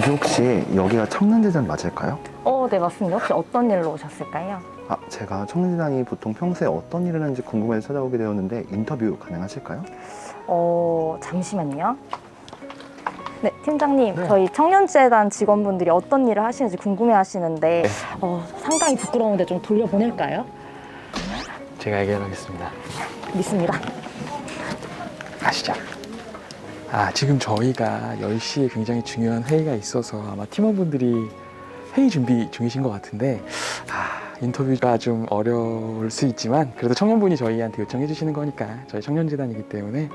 저기 혹시 여기가 청년재단 맞을까요? 어, 네, 맞습니다. 혹시 어떤 일로 오셨을까요? 아, 제가 청년재단이 보통 평소에 어떤 일을 하는지 궁금해서 찾아오게 되었는데 인터뷰 가능하실까요? 어, 잠시만요. 네, 팀장님, 네. 저희 청년재단 직원분들이 어떤 일을 하시는지 궁금해 하시는데, 네. 어, 상당히 부끄러운데 좀 돌려보낼까요? 제가 해결하겠습니다. 믿습니다. 가시죠. 아, 지금 저희가 10시에 굉장히 중요한 회의가 있어서 아마 팀원분들이 회의 준비 중이신 것 같은데, 아, 인터뷰가 좀 어려울 수 있지만, 그래도 청년분이 저희한테 요청해 주시는 거니까, 저희 청년재단이기 때문에,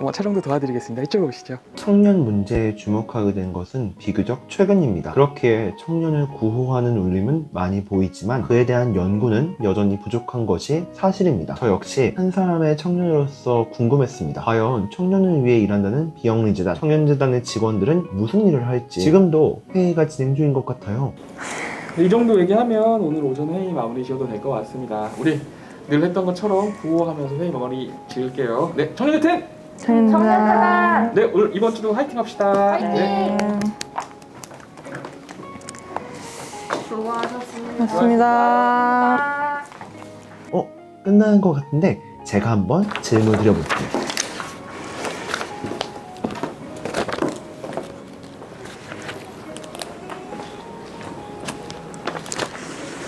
뭐 촬영도 도와드리겠습니다. 이쪽으로 오시죠. 청년 문제에 주목하게 된 것은 비교적 최근입니다. 그렇기에 청년을 구호하는 울림은 많이 보이지만 그에 대한 연구는 여전히 부족한 것이 사실입니다. 저 역시 한 사람의 청년으로서 궁금했습니다. 과연 청년을 위해 일한다는 비영리재단, 청년재단의 직원들은 무슨 일을 할지 지금도 회의가 진행 중인 것 같아요. 이 정도 얘기하면 오늘 오전 회의 마무리 지어도 될 것 같습니다. 우리 늘 했던 것처럼 구호하면서 회의 마무리 지을게요. 네, 청년여튼! 청년재단! 네, 오늘 이번 주도 화이팅 합시다. 네. 맞습니다. 어? 끝나는 것 같은데 제가 한번 질문 드려볼게요.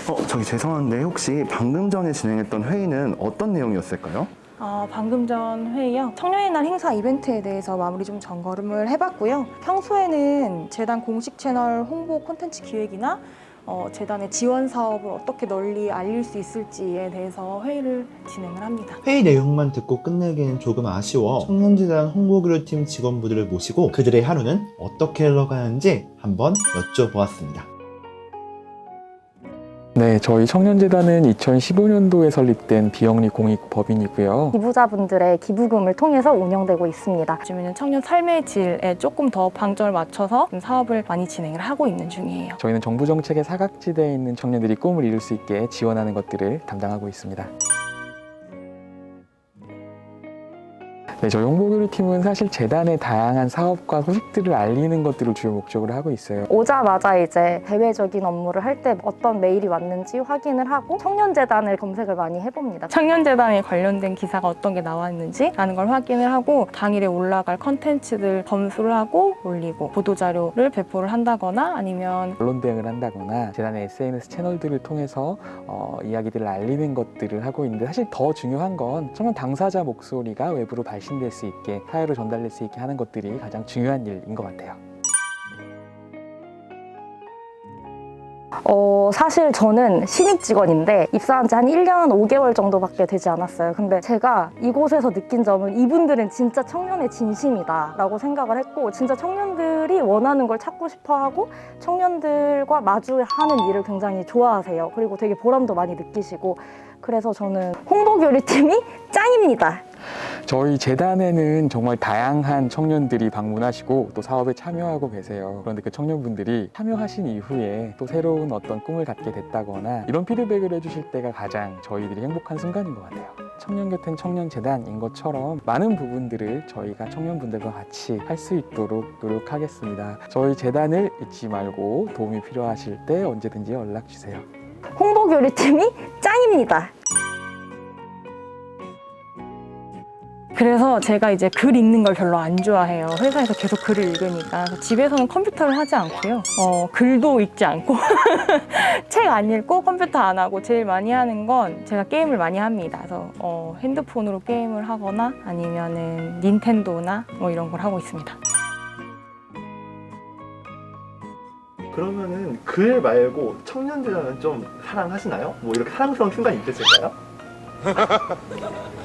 어, 저기 죄송한데 혹시 방금 전에 진행했던 회의는 어떤 내용이었을까요? 어, 방금 전 회의요. 청년의 날 행사 이벤트에 대해서 마무리 좀 점검을 해봤고요. 평소에는 재단 공식 채널 홍보 콘텐츠 기획이나 어, 재단의 지원 사업을 어떻게 널리 알릴 수 있을지에 대해서 회의를 진행을 합니다. 회의 내용만 듣고 끝내기는 조금 아쉬워 청년재단 홍보교류팀 직원분들을 모시고 그들의 하루는 어떻게 흘러가는지 한번 여쭤보았습니다. 네, 저희 청년재단은 2015년도에 설립된 비영리 공익 법인이고요. 기부자분들의 기부금을 통해서 운영되고 있습니다. 요즘에는 청년 삶의 질에 조금 더 방점을 맞춰서 사업을 많이 진행을 하고 있는 중이에요. 저희는 정부 정책의 사각지대에 있는 청년들이 꿈을 이룰 수 있게 지원하는 것들을 담당하고 있습니다. 네, 저희 홍보교류 팀은 사실 재단의 다양한 사업과 소식들을 알리는 것들을 주요 목적으로 하고 있어요. 오자마자 이제 대외적인 업무를 할 때 어떤 메일이 왔는지 확인을 하고 청년재단을 검색을 많이 해봅니다. 청년재단에 관련된 기사가 어떤 게 나왔는지 라는 걸 확인을 하고 당일에 올라갈 컨텐츠들 검수를 하고 올리고 보도자료를 배포를 한다거나 아니면 언론 대응을 한다거나 재단의 SNS 채널들을 통해서 어, 이야기들을 알리는 것들을 하고 있는데 사실 더 중요한 건 청년 당사자 목소리가 외부로 발신 될 수 있게 사회로 전달될 수 있게 하는 것들이 가장 중요한 일인 것 같아요. 어, 사실 저는 신입 직원인데 입사한 지 한 1년 5개월 정도밖에 되지 않았어요. 근데 제가 이곳에서 느낀 점은 이분들은 진짜 청년의 진심이다 라고 생각을 했고 진짜 청년들이 원하는 걸 찾고 싶어 하고 청년들과 마주하는 일을 굉장히 좋아하세요. 그리고 되게 보람도 많이 느끼시고 그래서 저는 홍보교류팀이 짱입니다. 저희 재단에는 정말 다양한 청년들이 방문하시고 또 사업에 참여하고 계세요. 그런데 그 청년분들이 참여하신 이후에 또 새로운 어떤 꿈을 갖게 됐다거나 이런 피드백을 해주실 때가 가장 저희들이 행복한 순간인 것 같아요. 청년 곁엔 청년 재단인 것처럼 많은 부분들을 저희가 청년분들과 같이 할 수 있도록 노력하겠습니다. 저희 재단을 잊지 말고 도움이 필요하실 때 언제든지 연락 주세요. 홍보교류팀이 짱입니다. 그래서 제가 이제 글 읽는 걸 별로 안 좋아해요. 회사에서 계속 글을 읽으니까. 그래서 집에서는 컴퓨터를 하지 않고요. 어, 글도 읽지 않고, 책 안 읽고 컴퓨터 안 하고 제일 많이 하는 건 제가 게임을 많이 합니다. 그래서 어, 핸드폰으로 게임을 하거나 아니면은 닌텐도나 뭐 이런 걸 하고 있습니다. 그러면은 글 말고 청년재단은 좀 사랑하시나요? 뭐 이렇게 사랑스러운 순간이 있으실까요?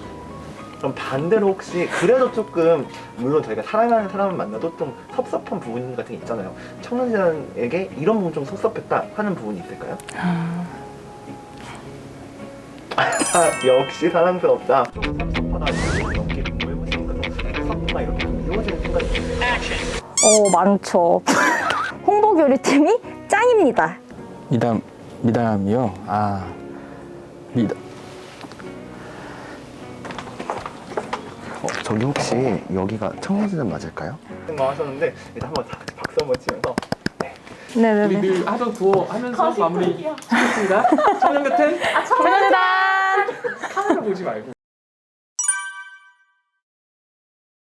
그럼 반대로 혹시 그래도 조금 물론 저희가 사랑하는 사람을 만나도 좀 섭섭한 부분 같은 게 있잖아요. 청년재단에게 이런 부분 좀 섭섭했다 하는 부분이 있을까요? 아, 역시 사랑스럽다. 좀 섭섭하다. 이렇게 공부해보시니까 좀 섭섭하다 이렇게 좀 이루어지는 순간이 있어요. 어, 많죠. 홍보교류팀이 짱입니다. 미담, 미담이요? 아, 미담. 어, 저기 혹시 여기가 청년재단 맞을까요? 생각하셨는데 일단 한번 박수 한번 치면서 네, 우리 네네네. 늘 하던 구호 하면서 마무리 하겠습니다. 청년 곁엔 청년단! 카메라 보지 말고.